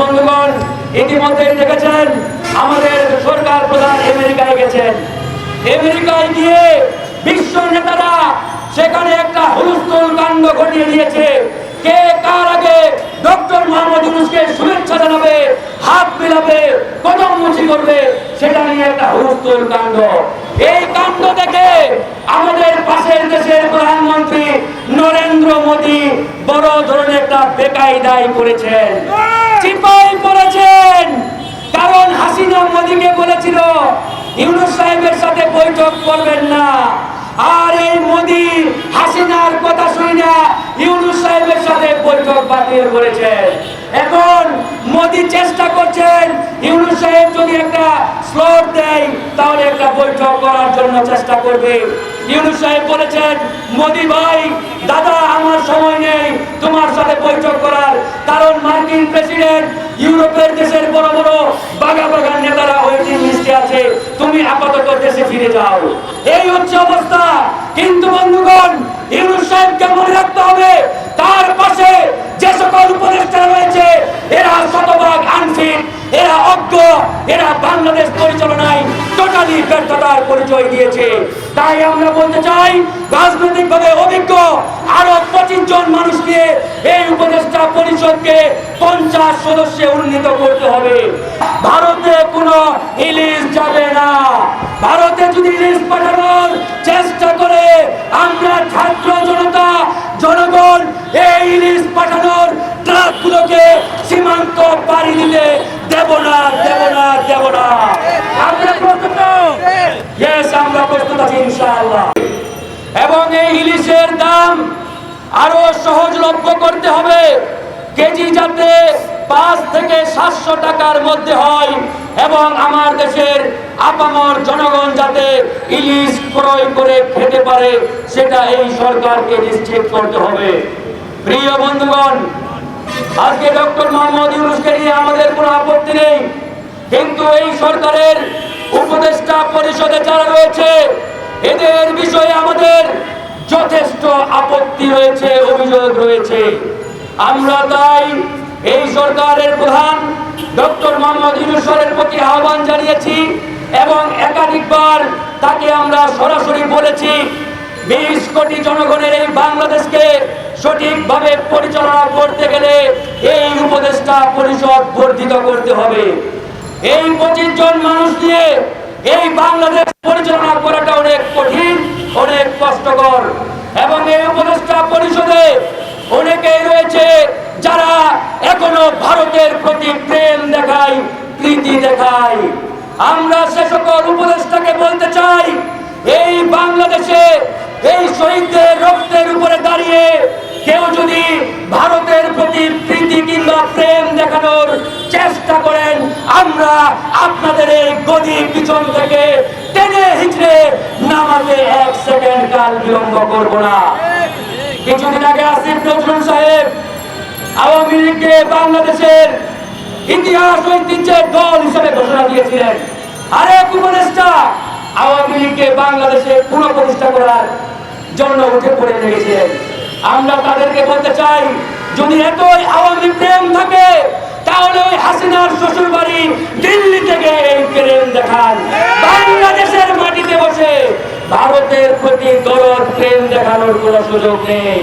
বন্ধুগণ ইতিমধ্যেই দেখেছেন, আমাদের সরকার প্রধান আমেরিকায় গেছেন। আমেরিকায় গিয়ে বিশ্ব নেতারা সেখানে একটা হুলস্থুল কাণ্ড ঘটিয়ে দিয়েছে। কে কার আগে ডক্টর মোহাম্মদ ইউনুসকে শুভেচ্ছা জানাবে, হাত মিলাবে, কদম মুচি করবে, সেটা নিয়ে একটা হুলস্থুল কাণ্ড। এই কাণ্ড দেখে আমাদের পাশের দেশের প্রধানমন্ত্রী নরেন্দ্র মোদী বড় ধরনের একটা বেকায়দায় করেছেন পড়েছেন কারণ হাসিনা মোদীকে বলেছিল, ইউনুস সাহেবের সাথে বৈঠক করবেন না। আর এই মোদি হাসিনার কথা শুনি না, ইউনুস সাহেবের সাথে বৈঠক বাতিল করেছেন। এখন মোদি চেষ্টা করছেন, ইউনুস সাহেব যদি একটা স্লোট দেয়, তাহলে একটা বৈঠক করার জন্য চেষ্টা করবে। ইউনুস সাহেব বলেছেন, মোদি ভাই, দাদা, আমার সময় নেই তোমার সাথে বৈঠক করার। কারণ মার্কিন প্রেসিডেন্ট ইউরোপের দেশের বড় বড় বাগা বাগান নেতারা ওয়েটিং লিস্টে আছে, তুমি আপাতত দেশে ফিরে যাও। এই হচ্ছে অবস্থা। কিন্তু বন্ধুগণ ইউরোপ সাহেবকে মনে রাখতে হবে তার পাশে যে সকল উপদেষ্টা রয়েছে এরা শতভাগ আনফিট এরা এরা বাংলাদেশ পরিচালনায় টোটালি ব্যর্থতার পরিচয় দিয়েছে। তাই আমরা বলতে চাই, রাজনৈতিকভাবে অভিজ্ঞ, আরও পঁচিশ জন মানুষ নিয়ে এই উপদেষ্টা পরিষদকে পঞ্চাশ সদস্যে উন্নীত করতে হবে। ভারতে কোনো ইলিশ যাবে না। ভারতে যদি ইলিশ পাঠানোর চেষ্টা করে, আমরা ছাত্র জনতা, জনগণ এই ইলিশ পাঠানোর ট্রাকগুলোকে সীমান্ত পাড়ি দিতে দেব না দেব না দেব না আমরা প্রস্তুত ইয়েস আমরা প্রস্তুত আছি ইনশাআল্লাহ। এবং এই ইলিশের দাম আরও সহজলভ্য করতে হবে। কেজি যাতে পাঁচ থেকে সাতশো টাকার মধ্যে হয় এবং আমার দেশের আপামর জনগণ যাতে ইলিশ ক্রয় করে খেতে পারে, সেটা এই সরকারকে নিশ্চিত করতে হবে। প্রিয় বন্ধুগণ, আজকে ডক্টর মোহাম্মদ ইউনুসকে নিয়ে আমাদের কোনো আপত্তি নেই। কিন্তু এই সরকারের উপদেষ্টা পরিষদে যারা রয়েছে এদের বিষয়ে আমাদের যথেষ্ট আপত্তি রয়েছে, অভিযোগ রয়েছে। আমরা তাই এই সরকারের প্রধান ডক্টর মোহাম্মদ ইউনুসের প্রতি আহ্বান জানিয়েছি এবং একাধিকবার তাকে আমরা সরাসরি বলেছি, বিশ কোটি জনগণের এই বাংলাদেশকে সঠিকভাবে পরিচালনা করতে গেলে এই উপদেষ্টা পরিষদ বর্ধিত করতে হবে। এই পঁচিশ জন মানুষ নিয়ে এই বাংলাদেশ পরিচালনা করাটা অনেক কঠিন অনেক কষ্টকর এবং এই উপদেষ্টা পরিষদে অনেকেই রয়েছে যারা এখনও ভারতের প্রতি প্রেম দেখায় প্রীতি দেখায় আমরা সে সকল উপদেষ্টাকে বলতে চাই, এই বাংলাদেশে এই শহীদদের রক্তের উপরে দাঁড়িয়ে কেউ যদি ভারতের প্রতি প্রীতি কিংবা প্রেম দেখানোর চেষ্টা করেন, আমরা আপনাদের এই গদি পিছন থেকে টেনে হিচড়ে নামাতে এক সেকেন্ড কাল বিলম্ব করব না। কিছুদিন আগে আসিফ নজরুল সাহেব আওয়ামী লীগকে বাংলাদেশের ইতিহাস ঐতিহ্যের দল হিসেবে ঘোষণা দিয়েছিলেন। আরেক উপদেষ্টা আওয়ামী লীগকে বাংলাদেশে পুনঃপ্রতিষ্ঠা করার জন্য উঠে পড়ে লেগেছিলেন আমরা তাদেরকে বলতে চাই, যদি এতই আওয়ামী প্রেম থাকে, তাহলে ওই হাসিনার শ্বশুর বাড়ি দিল্লি থেকে এই প্রেম দেখান। বাংলাদেশের মাটিতে বসে ভারতের প্রতি দরদ, প্রেম দেখানোর কোনো সুযোগ নেই।